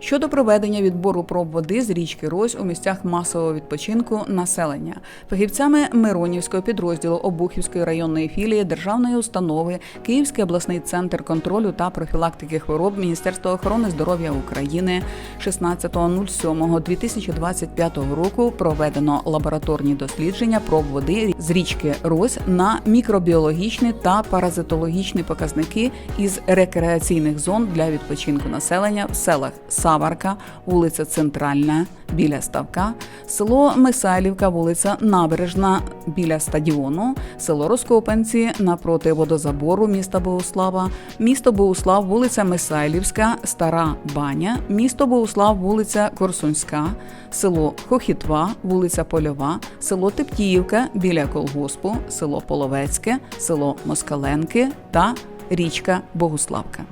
Щодо проведення відбору проб води з річки Рось у місцях масового відпочинку населення. Фахівцями Миронівського підрозділу Обухівської районної філії державної установи Київський обласний центр контролю та профілактики хвороб Міністерства охорони здоров'я України 16.07.2025 року проведено лабораторні дослідження проб води з річки Рось на мікробіологічні та паразитологічні показники із рекреаційних зон для відпочинку населення в селах Саварка, вулиця Центральна біля Ставка, село Мисайлівка, вулиця Набережна біля стадіону, село Роскопанці напроти водозабору міста Богуслава, місто Богуслав, вулиця Мисайлівська, Стара Баня, місто Богуслав, вулиця Корсунська, село Хохітва, вулиця Польова, село Тептіївка біля колгоспу, село Половецьке, село Москаленки та річка Богуславка.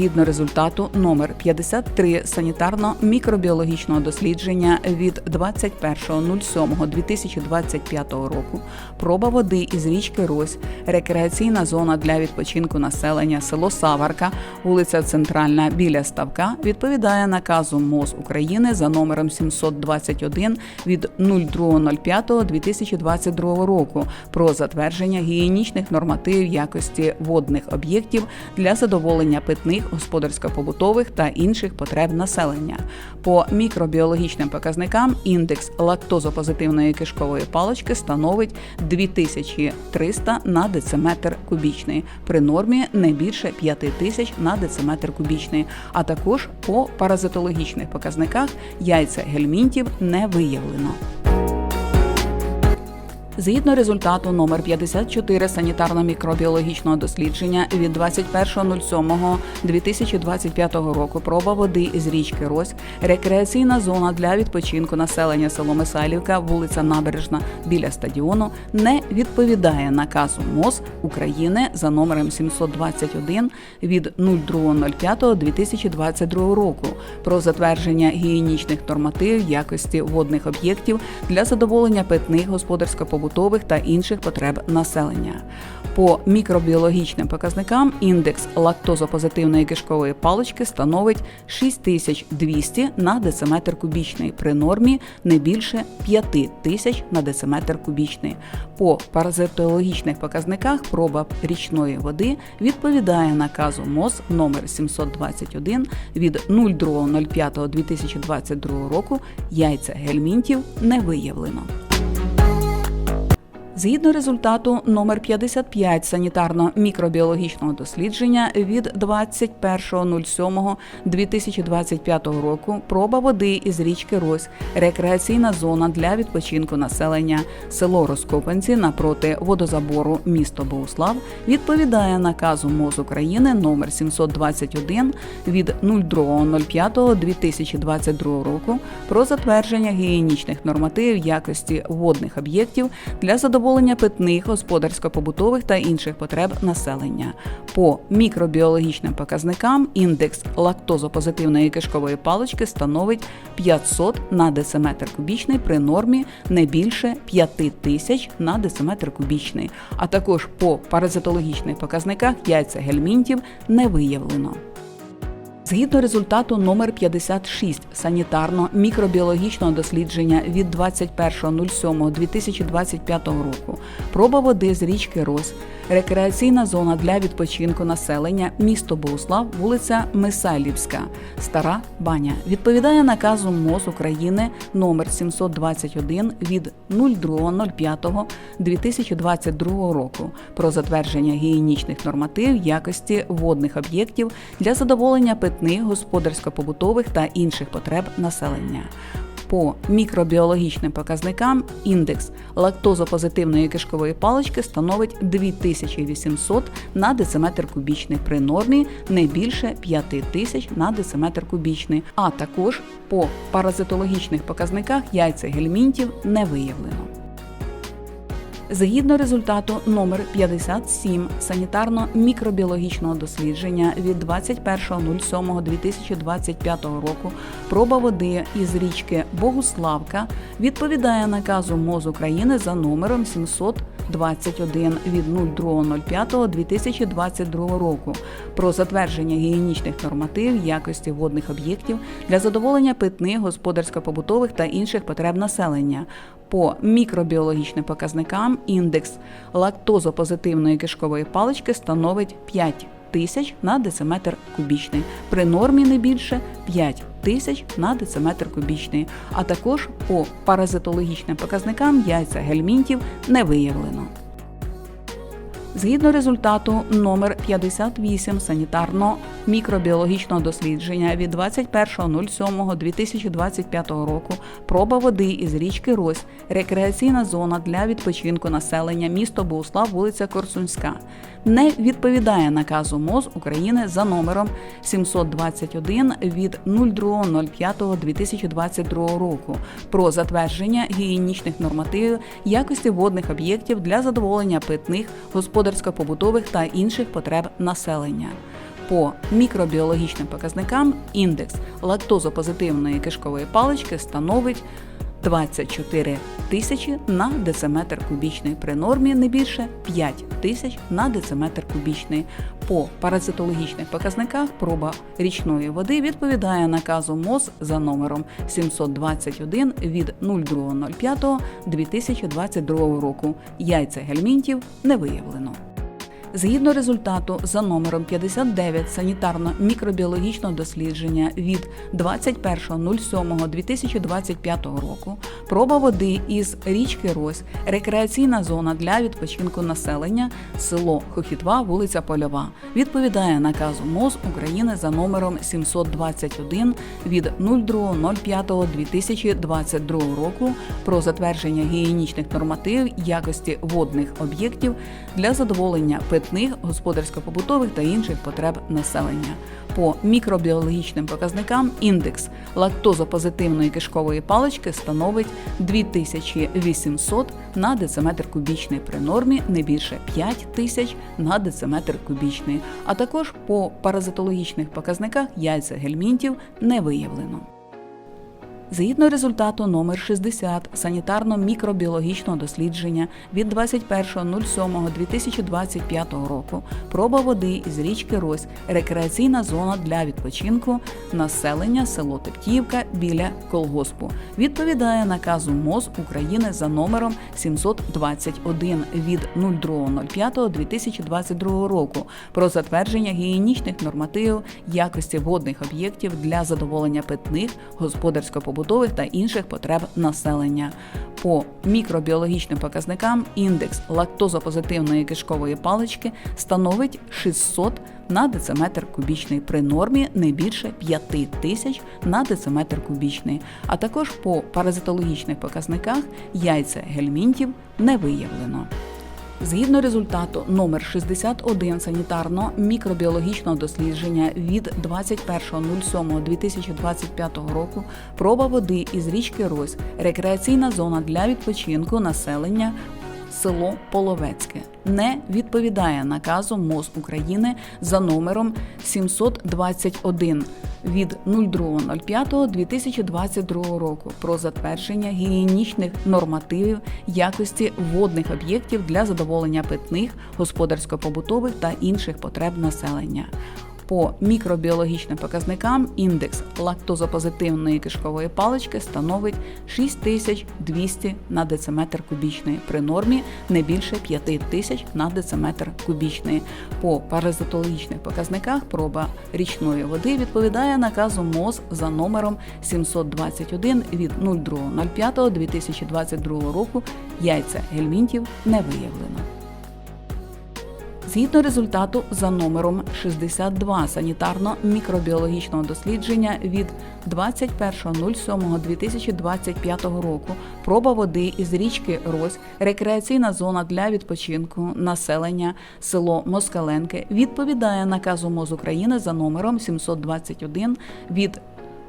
Згідно результату номер 53 санітарно-мікробіологічного дослідження від 21.07.2025 року проба води із річки Рось, рекреаційна зона для відпочинку населення, село Саварка, вулиця Центральна біля Ставка відповідає наказу МОЗ України за номером 721 від 02.05.2022 року про затвердження гігієнічних нормативів якості водних об'єктів для задоволення питних господарсько-побутових та інших потреб населення. По мікробіологічним показникам індекс лактозопозитивної кишкової палички становить 2300 на дециметр кубічний, при нормі не більше 5000 на дециметр кубічний. А також по паразитологічних показниках яйця гельмінтів не виявлено. Згідно результату номер 54 санітарно-мікробіологічного дослідження від 21.07.2025 року проба води із річки Рось, рекреаційна зона для відпочинку населення село Мисайлівка, вулиця Набережна біля стадіону не відповідає наказу МОЗ України за номером 721 від 02.05.2022 року про затвердження гігієнічних нормативів якості водних об'єктів для задоволення питних господарсько-побутових та інших потреб населення. По мікробіологічним показникам індекс лактозопозитивної кишкової палички становить 6200 на дециметр кубічний, при нормі не більше 5000 на дециметр кубічний. По паразитологічних показниках проба річної води відповідає наказу МОЗ номер 721 від 02.05.2022 року яйця гельмінтів не виявлено. Згідно результату номер 55 санітарно-мікробіологічного дослідження від 21.07.2025 року проба води із річки Рось, рекреаційна зона для відпочинку населення, село Роскопанці напроти водозабору місто Богуслав відповідає наказу МОЗ України номер 721 від 02.05.2022 року про затвердження гігієнічних нормативів якості водних об'єктів для задоволення питних, господарсько-побутових та інших потреб населення. По мікробіологічним показникам індекс лактозопозитивної кишкової палички становить 500 на дециметр кубічний при нормі не більше 5000 на дециметр кубічний, а також по паразитологічних показниках яйця гельмінтів не виявлено. Згідно результату номер 56 санітарно-мікробіологічного дослідження від 21.07.2025 року проба води з річки Рось, рекреаційна зона для відпочинку населення, місто Богуслав, вулиця Мисайлівська, Стара Баня відповідає наказу МОЗ України номер 721 від 02.05.2022 року про затвердження гігієнічних нормативів якості водних об'єктів для задоволення питних, господарсько-побутових та інших потреб населення. По мікробіологічним показникам індекс лактозопозитивної кишкової палички становить 2800 на дециметр кубічний при нормі не більше 5000 на дециметр кубічний, а також по паразитологічних показниках яйця гельмінтів не виявлено. Згідно результату номер 57 санітарно-мікробіологічного дослідження від 21.07.2025 року проба води із річки Богуславка відповідає наказу МОЗ України за номером 721 від 02.05.2022 року про затвердження гігієнічних норматив якості водних об'єктів для задоволення питних, господарсько-побутових та інших потреб населення. По мікробіологічним показникам індекс лактозопозитивної кишкової палички становить 5 тисяч на дециметр кубічний. При нормі не більше 5 тисяч на дециметр кубічний. А також по паразитологічним показникам яйця гельмінтів не виявлено. Згідно результату номер 58 санітарно-мікробіологічного дослідження від 21.07.2025 року проба води із річки Рось, рекреаційна зона для відпочинку населення місто Богуслав, вулиця Корсунська, не відповідає наказу МОЗ України за номером 721 від 02.05.2022 року про затвердження гігієнічних нормативів якості водних об'єктів для задоволення питних, господарсько-побутових та інших потреб населення. По мікробіологічним показникам індекс лактозопозитивної кишкової палички становить 24 тисячі на дециметр кубічний. При нормі не більше 5 тисяч на дециметр кубічний. По паразитологічних показниках проба річної води відповідає наказу МОЗ за номером 721 від 02.05.2022 року. Яйця гельмінтів не виявлено. Згідно результату за номером 59 санітарно-мікробіологічного дослідження від 21.07.2025 року проба води із річки Рось, рекреаційна зона для відпочинку населення, село Хохітва, вулиця Польова, відповідає наказу МОЗ України за номером 721 від 02.05.2022 року про затвердження гігієнічних нормативів якості водних об'єктів для задоволення питних, господарсько-побутових та інших потреб населення. По мікробіологічним показникам індекс лактозопозитивної кишкової палички становить 2800 на дециметр кубічний при нормі не більше 5000 на дециметр кубічний. А також по паразитологічних показниках яйця гельмінтів не виявлено. Згідно результату номер 60 санітарно-мікробіологічного дослідження від 21.07.2025 року проба води із річки Рось, рекреаційна зона для відпочинку, населення село Тептіївка біля колгоспу, відповідає наказу МОЗ України за номером 721 від 02.05.2022 року про затвердження гігієнічних нормативів якості водних об'єктів для задоволення питних, господарсько-побутових та інших потреб населення. По мікробіологічним показникам індекс лактозопозитивної кишкової палички становить 600 на дециметр кубічний при нормі не більше 5 тисяч на дециметр кубічний. А також по паразитологічних показниках яйця гельмінтів не виявлено. Згідно результату номер 61 санітарно-мікробіологічного дослідження від 21.07.2025 року проба води із річки Рось, рекреаційна зона для відпочинку населення село Половецьке не відповідає наказу МОЗ України за номером 721 від 02.05.2022 року про затвердження гігієнічних нормативів якості водних об'єктів для задоволення питних, господарсько-побутових та інших потреб населення. По мікробіологічним показникам індекс лактозопозитивної кишкової палички становить 6200 на дециметр кубічний, при нормі не більше 5000 на дециметр кубічний. По паразитологічних показниках проба річної води відповідає наказу МОЗ за номером 721 від 02.05.2022 року. Яйця гельмінтів не виявлено. Згідно результату за номером 62 санітарно-мікробіологічного дослідження від 21.07.2025 року проба води із річки Рось, рекреаційна зона для відпочинку населення село Москаленки відповідає наказу МОЗ України за номером 721 від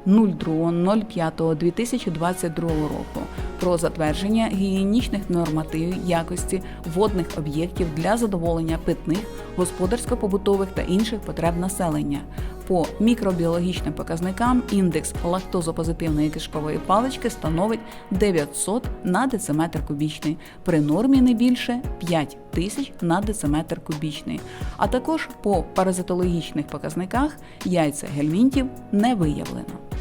02.05.2022 року про затвердження гігієнічних нормативів якості водних об'єктів для задоволення питних, господарсько-побутових та інших потреб населення. По мікробіологічним показникам індекс лактозопозитивної кишкової палички становить 900 на дециметр кубічний, при нормі не більше 5 тисяч на дециметр кубічний. А також по паразитологічних показниках яйця гельмінтів не виявлено.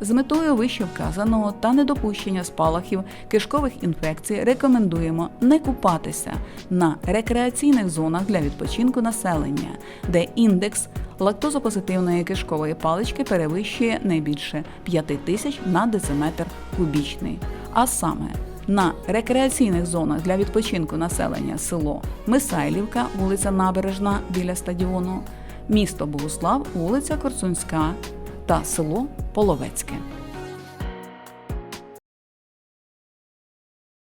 З метою вище вказаного та недопущення спалахів кишкових інфекцій рекомендуємо не купатися на рекреаційних зонах для відпочинку населення, де індекс лактозопозитивної кишкової палички перевищує не більше 5 тисяч на дециметр кубічний. А саме на рекреаційних зонах для відпочинку населення село Мисайлівка, вулиця Набережна біля стадіону, місто Богуслав, вулиця Корсунська та село Половецьке.